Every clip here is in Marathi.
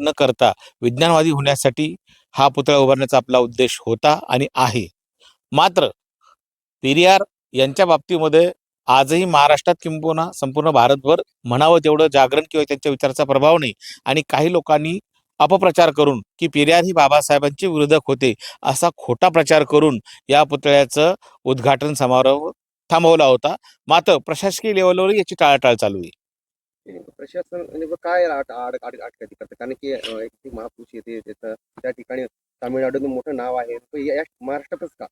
न करता विज्ञानवादी होण्यासाठी हा पुतळा उभारण्याचा आपला उद्देश होता आणि आहे. मात्र पेरियार यांच्या बाबतीमध्ये आजही महाराष्ट्रात किंबहुना संपूर्ण भारतभर म्हणावं तेवढं जागरण किंवा त्यांच्या विचाराचा प्रभाव नाही आणि काही लोकांनी अपप्रचार करून की पेरियार ही बाबासाहेबांचे विरोधक होते असा खोटा प्रचार करून या पुतळ्याचं उद्घाटन समारोह थांबवला होता. मात्र प्रशासकीय लेवलवर याची टाळाटाळ चालू आहे. प्रशासन नेमकं काय आड आड आड करतं? कारण की एक महापुरुष येते त्याचं त्या ठिकाणी तामिळनाडूचं मोठं नाव आहे. या महाराष्ट्रातच का?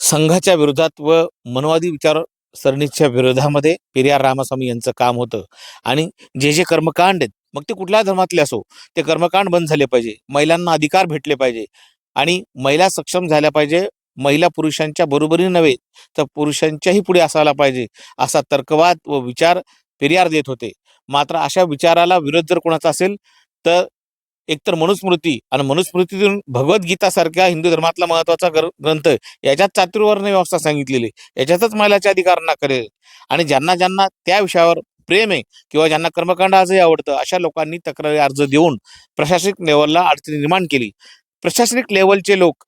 संघाच्या विरोधात व मनवादी विचारसरणीच्या विरोधामध्ये पेरियार रामास्वामी यांचं काम होतं. आणि जे जे कर्मकांड आहेत मग ते कुठल्या धर्मातले असो ते कर्मकांड बंद झाले पाहिजे. महिलांना अधिकार भेटले पाहिजे. आणि महिला सक्षम झाल्या पाहिजे. महिला पुरुषांच्या बरोबरी नव्हे तर पुरुषांच्याही पुढे असायला पाहिजे. असा तर्कवाद व विचार पेरियार देत होते. मात्र अशा विचाराला विरोध जर कोणाचा असेल तर एकतर मनुस्मृती आणि मनुस्मृतीतून भगवद्गीतासारख्या हिंदू धर्मातला महत्त्वाचा ग्र- ग्रंथ याच्यात चातुर्वर्ण व्यवस्था सांगितलेली याच्यातच महिलाच्या अधिकारांना करेल. आणि ज्यांना ज्यांना त्या विषयावर प्रेम आहे किंवा ज्यांना कर्मकांड आजही आवडतं अशा लोकांनी तक्रारी अर्ज देऊन प्रशासनिक लेवलला अडचणी निर्माण केली. प्रशासनिक लेवलचे लोक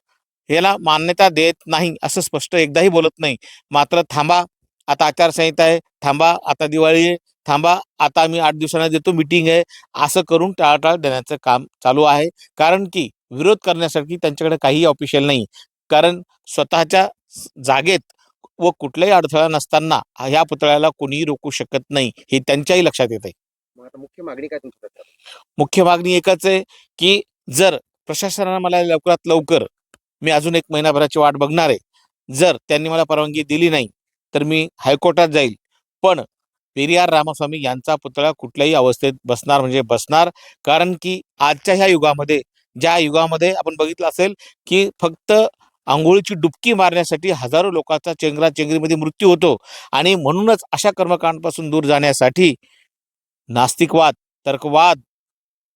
याला मान्यता देत नाही असं स्पष्ट एकदाही बोलत नाही. मात्र थांबा आता आचारसंहिता आहे. थांबा आता दिवाळी आहे. थांबा आता आम्ही आठ दिवसांना देतो मिटिंग आहे. असं करून टाळाटाळ देण्याचं काम चालू आहे. कारण की विरोध करण्यासाठी त्यांच्याकडे काही ऑफिशियल नाही. कारण स्वतःच्या जागेत व कुठलाही अडथळा नसताना ह्या पुतळ्याला कोणीही रोखू शकत नाही हे त्यांच्याही लक्षात येत आहे मुख्य मागणी काय? मुख्य मागणी एकच आहे की जर प्रशासनानं मला लवकरात लवकर मी अजून एक महिनाभराची वाट बघणार आहे. जर त्यांनी मला परवानगी दिली नाही तर मी हायकोर्टात जाईल. पण पेरियार रामास्वामी यांचा पुतळा कुठल्याही अवस्थेत बसणार म्हणजे बसणार. कारण की आजच्या ह्या युगामध्ये ज्या युगामध्ये आपण बघितलं असेल की फक्त आंघोळीची डुबकी मारण्यासाठी हजारो लोकांचा चेंगरा चेंगरीमध्ये मृत्यू होतो. आणि म्हणूनच अशा कर्मकांडपासून दूर जाण्यासाठी नास्तिकवाद तर्कवाद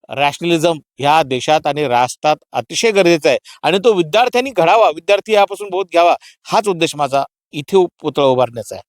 रॅशनलिझम ह्या देशात आणि राष्ट्रात अतिशय गरजेचा आहे. आणि तो विद्यार्थ्यांनी घडावा विद्यार्थी यापासून बोध घ्यावा हाच उद्देश माझा इथे पुतळा उभारण्याचा आहे.